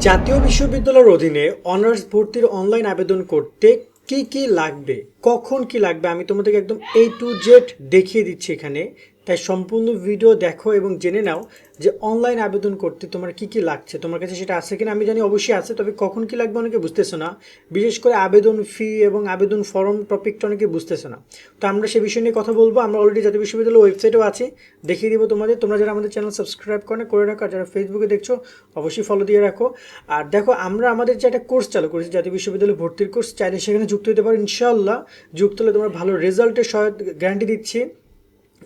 জাতীয় বিশ্ববিদ্যালয়ের অধীনে অনার্স ভর্তির অনলাইন আবেদন করতে কি কি লাগবে? কখন কি লাগবে? আমি তোমাদেরকে একদম এ টু জেড দেখিয়ে দিচ্ছি এখানে। তাই সম্পূর্ণ ভিডিও দেখো এবং জেনে নাও যে অনলাইন আবেদন করতে তোমার কি কি লাগছে। তোমার কাছে সেটা আছে কিনা আমি জানি অবশ্যই আছে, তবে কখন কি লাগবে অনেকে বুঝতেছো না। বিশেষ করে আবেদন ফি এবং আবেদন ফর্ম টপিকটা অনেকে বুঝতেছো না। তো আমরা সে বিষয় নিয়ে কথা বলব। আমরা অলরেডি জাতীয় বিশ্ববিদ্যালয়ের ওয়েবসাইটেও আছে। দেখিয়ে দিব তোমাদের। তোমরা যারা আমাদের চ্যানেল সাবস্ক্রাইব করে করে রাখো। আর যারা ফেসবুকে দেখছ, অবশ্যই ফলো দিয়ে রাখো। আর দেখো, আমরা আমাদের যে একটা কোর্স চালু করেছি, জাতীয় বিশ্ববিদ্যালয় ভর্তির কোর্স চাইলে সেখানে যুক্ত হতে পারো। ইনশাআল্লাহ যুক্ত হলে তোমরা ভালো রেজাল্টের সহায়ত গ্যারান্টি দিচ্ছি।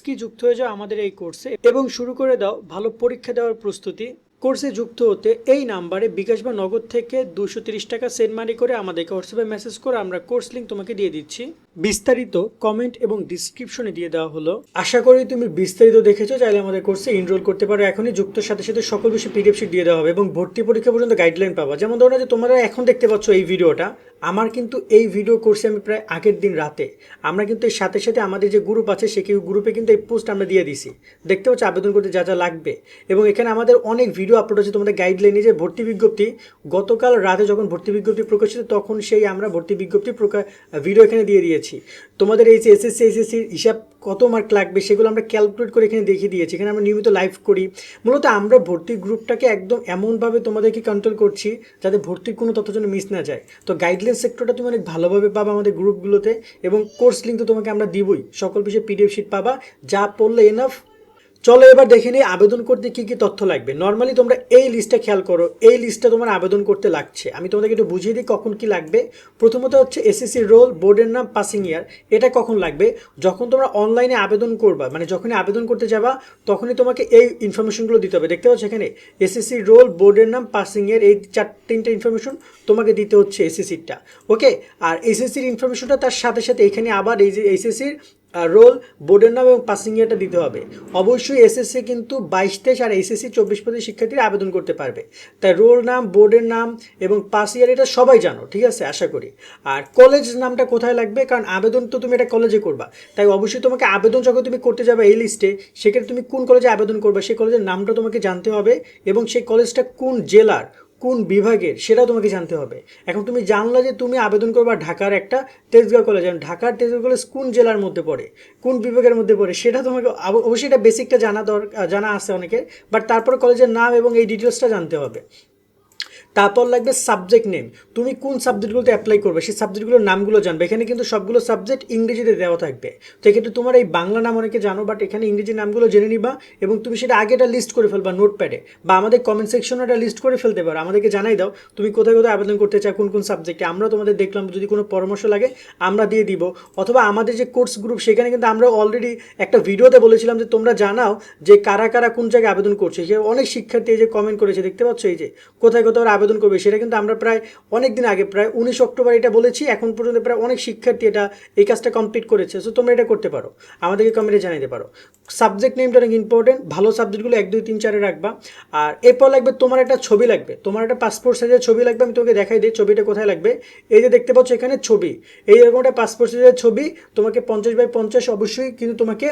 আজকে যুক্ত হয়ে যাও আমাদের এই কোর্সে এবং শুরু করে দাও ভালো পরীক্ষা দেওয়ার প্রস্তুতি। কোর্সে যুক্ত হতে এই নাম্বারে বিকাশ বা নগদ থেকে দুশো তিরিশ টাকা সেন্ড মানি করে আমাদেরকে হোয়াটসঅ্যাপে মেসেজ করে আমরা কোর্স লিঙ্ক তোমাকে দিয়ে দিচ্ছি। বিস্তারিত কমেন্ট এবং ডিসক্রিপশনে দিয়ে দেওয়া হলো। আশা করি তুমি বিস্তারিত দেখেছ, চাইলে আমাদের কোর্সে এনরোল করতে পারো। এখনই যুক্তর সাথে সাথে সকল বিষয়ে পিডিএফ শিট দিয়ে দেওয়া হবে এবং ভর্তি পরীক্ষা পর্যন্ত গাইডলাইন পাবা। যেমন ধরো যে তোমরা এখন দেখতে পাচ্ছ এই ভিডিওটা আমার কিন্তু এই ভিডিও কোর্সে আমি প্রায় আগের দিন রাতে, আমরা কিন্তু এর সাথে সাথে আমাদের যে গ্রুপ আছে, সে কেউ গ্রুপে কিন্তু এই পোস্ট আমরা দিয়ে দিছি। দেখতে পাচ্ছ আবেদন করতে যা যা লাগবে। এবং এখানে আমাদের অনেক ভিডিও আপলোড আছে তোমাদের গাইডলাইনে যে ভর্তি বিজ্ঞপ্তি, গতকাল রাতে যখন ভর্তি বিজ্ঞপ্তি প্রকাশিত, তখন সেই আমরা ভর্তি বিজ্ঞপ্তি ভিডিও এখানে দিয়ে দিয়েছি। তোমাদের এই যে এসএসসি এসএসসির হিসাব কত মার্ক লাগবে সেগুলো আমরা ক্যালকুলেট করে এখানে দেখিয়ে দিয়েছি। এখানে আমরা নিয়মিত লাইভ করি। মূলত আমরা ভর্তি গ্রুপটাকে একদম এমনভাবে তোমাদেরকে কন্ট্রোল করছি যাতে ভর্তির কোনো তথ্য যেন মিস না যায়। তো গাইডলাইন সেক্টরটা তুমি অনেক ভালোভাবে পাবা আমাদের গ্রুপগুলোতে এবং কোর্স লিঙ্ক তো তোমাকে আমরা দিবই। সকল বিষয়ে পিডিএফ শিট পাবা। যা পড়লে এনাফ চলো এবার দেখে নিই আবেদন করতে কি কি তথ্য লাগবে। নর্মালি তোমরা এই লিস্টটা খেয়াল করো, এই লিস্টটা তোমার আবেদন করতে লাগছে। আমি তোমাদেরকে একটু বুঝিয়ে দিই কখন কি লাগবে। প্রথমত হচ্ছে এসএসসি রোল বোর্ডের নাম পাসিং ইয়ার এটা কখন লাগবে? যখন তোমরা অনলাইনে আবেদন করবা মানে যখনই আবেদন করতে যাবা, তখনই তোমাকে এই ইনফরমেশনগুলো দিতে হবে। দেখতে পাচ্ছ এখানে? এসএসসি রোল বোর্ডের নাম পাসিং ইয়ার এই চার তিনটা ইনফরমেশন তোমাকে দিতে হচ্ছে এসএসসিটা ওকে আর এসএসসির ইনফরমেশনটা তার সাথে সাথে এখানে আবার এই যে এসএসসির রোল বোর্ডের নাম এবং পাসিং ইয়ারটা দিতে হবে। অবশ্যই এসএসসি কিন্তু বাইশ তেইশ আর এসএসসি চব্বিশ পঁচিশ শিক্ষার্থীরা আবেদন করতে পারবে। তাই রোল নাম বোর্ডের নাম এবং পাস ইয়ার এটা সবাই জানো, ঠিক আছে? আশা করি। আর কলেজ নামটা কোথায় লাগবে? কারণ আবেদন তো তুমি এটা কলেজে করবা। তাই অবশ্যই তোমাকে আবেদন যখন তুমি করতে যাবে এই লিস্টে সেক্ষেত্রে তুমি কোন কলেজে আবেদন করবে? সেই কলেজের নামটা তোমাকে জানতে হবে এবং সেই কলেজটা কোন জেলার কোন বিভাগের সেটাও তোমাকে জানতে হবে। এখন তুমি জানলা যে তুমি আবেদন করবা ঢাকার একটা তেজগাঁও কলেজ এখন ঢাকার তেজগাঁও কলেজ কোন জেলার মধ্যে পড়ে, কোন বিভাগের মধ্যে পড়ে, সেটা তোমাকে অবশ্যই এটা বেসিকটা জানা দরকার জানা আছে অনেকের বাট তারপর কলেজের নাম এবং এই ডিটেলসটা জানতে হবে। তারপর লাগবে সাবজেক্ট নেম তুমি কোন সাবজেক্টগুলোতে অ্যাপ্লাই করবে, সেই সাবজেক্টগুলোর নামগুলো জানবে। এখানে কিন্তু সবগুলো সাবজেক্ট ইংরেজিতে দেওয়া থাকবে। তো এক্ষেত্রে তোমার এই বাংলা নাম অনেকে জানো বাট এখানে ইংরেজি নামগুলো জেনে নিবা এবং তুমি সেটা আগে একটা লিস্ট করে ফেলবা নোটপ্যাডে বা আমাদের কমেন্ট সেকশনে একটা লিস্ট করে ফেলতে পারো। আমাদেরকে জানাই দাও, তুমি কোথায় কোথায় আবেদন করতে চাও, কোন কোন সাবজেক্টে আমরা তোমাদের দেখলাম, যদি কোনো পরামর্শ লাগে, আমরা দিয়ে দিব। অথবা আমাদের যে কোর্স গ্রুপ সেখানে কিন্তু আমরা অলরেডি একটা ভিডিওতে বলেছিলাম যে তোমরা জানাও যে কারা কারা কোন জায়গায় আবেদন করছে। সে অনেক শিক্ষার্থী এই যে কমেন্ট করেছে, দেখতে পাচ্ছ এই যে? কোথায় কোথাও আবেদন করবে, সেটা কিন্তু আমরা প্রায় অনেক দিন আগে, প্রায় উনিশ অক্টোবর এটা বলেছি, এখন পর্যন্ত প্রায় অনেক শিক্ষার্থী এটা, এই কাজটা কমপ্লিট করেছে। সো তোমরা এটা করতে পারো। আমাদেরকে কমেন্টে জানাতে পারো। সাবজেক্ট নেমটা অনেক ইম্পর্টেন্ট ভালো সাবজেক্টগুলো এক, দুই, তিন, চারে রাখবা। আর এরপর লাগবে তোমার একটা ছবি লাগবে। তোমার একটা পাসপোর্ট সাইজের ছবি লাগবে, আমি তোমাকে দেখাই দিই, ছবিটা কোথায় লাগবে। এই যে দেখতে পাচ্ছ এখানে ছবি। এই এরকম একটা পাসপোর্ট সাইজের ছবি, তোমাকে পঞ্চাশ বাই পঞ্চাশ অবশ্যই কিন্তু তোমাকে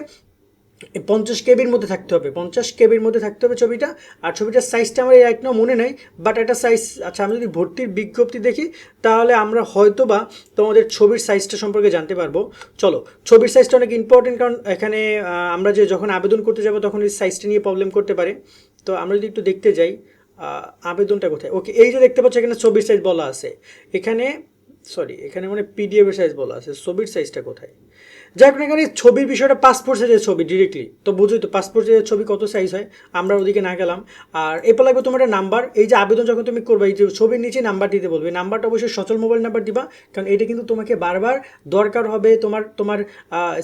পঞ্চাশ কেবির মধ্যে থাকতে হবে, পঞ্চাশ কেবির মধ্যে থাকতে হবে ছবিটা। আর ছবিটার সাইজটা আমার রাইট নাও মনে নেই বাট একটা সাইজ আচ্ছা আমি যদি ভর্তির বিজ্ঞপ্তি দেখি, তাহলে আমরা হয়তো বা তোমাদের ছবির সাইজটা সম্পর্কে জানতে পারব। চলো, ছবির সাইজটা অনেক ইম্পর্টেন্ট কারণ এখানে আমরা যে যখন আবেদন করতে যাব, তখন এই সাইজটা নিয়ে প্রবলেম করতে পারে। তো আমরা যদি একটু দেখতে যাই আবেদনটা কোথায়? ওকে এই যে দেখতে পাচ্ছ, এখানে ছবির সাইজ বলা আছে। এখানে সরি এখানে মানে পিডিএফ এর সাইজ বলা আছে, ছবির সাইজটা কোথায়? যাই হোক না কেন ছবির বিষয়টা পাসপোর্ট সাইজের ছবি ডিরেক্টলি তো বুঝোই তো পাসপোর্ট সাইজের ছবি কত সাইজ হয়? আমরা ওদিকে না গেলাম। আর এরপর লাগবে তোমার একটা নাম্বার এই যে আবেদন যখন তুমি করবে, এই যে ছবির নিচে নাম্বার দিতে বলবে নাম্বারটা অবশ্যই সচল মোবাইল নাম্বার দিবা, কারণ এটা কিন্তু তোমাকে বারবার দরকার হবে, তোমার তোমার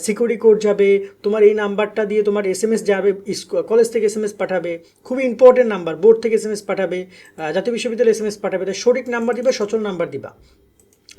সিকিউরিটি কোড যাবে, তোমার এই নাম্বারটা দিয়ে তোমার এস এম এস যাবে কলেজ থেকে এস এম এস পাঠাবে, খুবই ইম্পর্টেন্ট নাম্বার বোর্ড থেকে এস এম এস পাঠাবে জাতীয় বিশ্ববিদ্যালয় এস এম এস পাঠাবে, তাই সঠিক নাম্বার দিবা, সচল নাম্বার দিবা।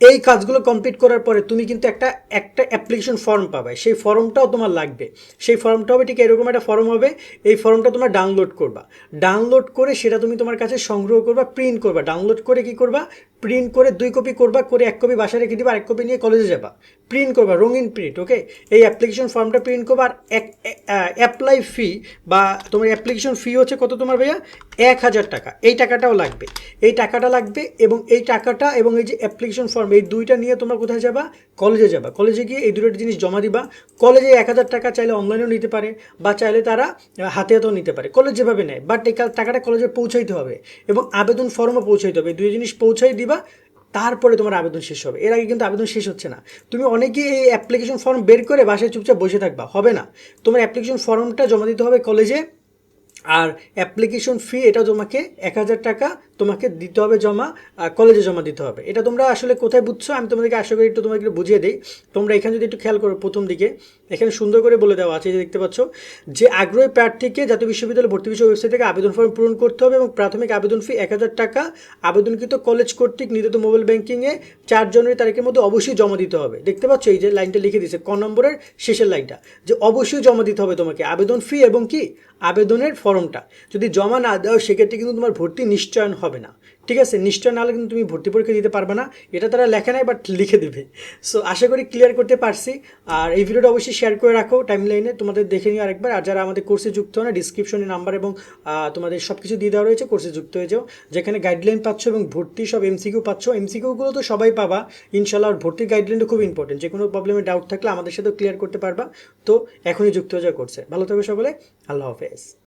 এই কাজগুলো কমপ্লিট করার পরে তুমি কিন্তু একটা একটা অ্যাপ্লিকেশন ফর্ম পাবে। সেই ফর্মটাও তোমার লাগবে। সেই ফর্মটা হবে ঠিক এরকম একটা ফর্ম হবে। এই ফর্মটা তোমার ডাউনলোড করবা। ডাউনলোড করে সেটা তুমি তোমার কাছে সংগ্রহ করবা প্রিন্ট করবা। ডাউনলোড করে কি করবা? প্রিন্ট করে দুই কপি করবা, করে এক কপি বাসায় রেখে দিবা, আর এক কপি নিয়ে কলেজে যাবা। প্রিন্ট করবা, রঙিন প্রিন্ট ওকে এই অ্যাপ্লিকেশন ফর্মটা প্রিন্ট করবা, আর এক অ্যাপ্লাই ফি বা তোমার অ্যাপ্লিকেশন ফি হচ্ছে কত তোমার ভাইয়া? এক হাজার টাকা। এই টাকাটাও লাগবে। এই টাকাটা লাগবে এবং এই টাকাটা এবং এই যে অ্যাপ্লিকেশন ফর্ম এই দুইটা নিয়ে তোমরা কোথায় যাবা? কলেজে যাবা। কলেজে গিয়ে এই দুটো জিনিস জমা দিবা। কলেজে এক হাজার টাকা চাইলে অনলাইনেও নিতে পারে বা চাইলে তারা হাতে হাতেও নিতে পারে। কলেজ যেভাবে নেয় বাট এই টাকাটা কলেজে পৌঁছাইতে হবে এবং আবেদন ফর্মও পৌঁছাইতে হবে। এই দুই জিনিস পৌঁছাই দিবা, তারপরে তোমার আবেদন শেষ হবে। এর আগে কিন্তু আবেদন শেষ হচ্ছে না। তুমি অনেকেই এই অ্যাপ্লিকেশন ফর্ম বের করে বাসায় চুপচাপ বসে থাকবা। হবে না। তোমার অ্যাপ্লিকেশন ফর্মটা জমা দিতে হবে কলেজে আর অ্যাপ্লিকেশন ফি এটা তোমাকে এক হাজার টাকা তোমাকে দিতে হবে জমা কলেজে জমা দিতে হবে। এটা তোমরা আসলে কোথায় বুঝছ? আমি তোমাদেরকে আশা করি একটু তোমাকে একটু বুঝিয়ে দিই। তোমরা এখানে যদি একটু খেয়াল করো প্রথম দিকে, এখানে সুন্দর করে বলে দেওয়া আছে যে দেখতে পাচ্ছ, যে আগ্রহী প্রার্থীকে জাতীয় বিশ্ববিদ্যালয় ভর্তি বিষয় ওয়েবসাইট থেকে আবেদন ফর্ম পূরণ করতে হবে এবং প্রাথমিক আবেদন ফি এক হাজার টাকা, আবেদনকৃত কলেজ কর্তৃক নির্ধারিত মোবাইল ব্যাংকিংয়ে চার জানুয়ারি তারিখের মধ্যে অবশ্যই জমা দিতে হবে। দেখতে পাচ্ছ, এই যে লাইনটা লিখে দিয়েছে, ক নম্বরের শেষের লাইনটা যে অবশ্যই জমা দিতে হবে তোমাকে। আবেদন ফি এবং কি? আবেদনের ফর্মটা যদি জমা না দাও সেক্ষেত্রে কিন্তু তোমার ভর্তি নিশ্চয়ন হবে না। ঠিক আছে, নিশ্চয় না হলে কিন্তু তুমি ভর্তি পরীক্ষা দিতে পারবে না। এটা তারা লেখা নাই বাট লিখে দেবে। সো আশা করি ক্লিয়ার করতে পারছি। আর এই ভিডিওটা অবশ্যই শেয়ার করে রাখো টাইম লাইনে তোমাদের দেখে নিও আরেকবার। আর যারা আমাদের কোর্সে যুক্ত হয় না ডিসক্রিপশনে নাম্বার এবং তোমাদের সব কিছু দিয়ে দেওয়া রয়েছে কোর্সে যুক্ত হয়ে যাও। যেখানে গাইডলাইন পাচ্ছ এবং ভর্তি সব এমসিকিউ পাচ্ছ এমসিকিউগুলো তো সবাই পাবা। ইনশাল্লাহ আর ভর্তির গাইডলাইনটা খুব ইম্পর্টেন্ট যে কোনো প্রবলেমে ডাউট থাকলে আমাদের সাথেও ক্লিয়ার করতে পারবা। তো, এখনই যুক্ত হয়ে যাওয়া করছে ভালো থাকবে সকলে। আল্লাহ হাফেজ।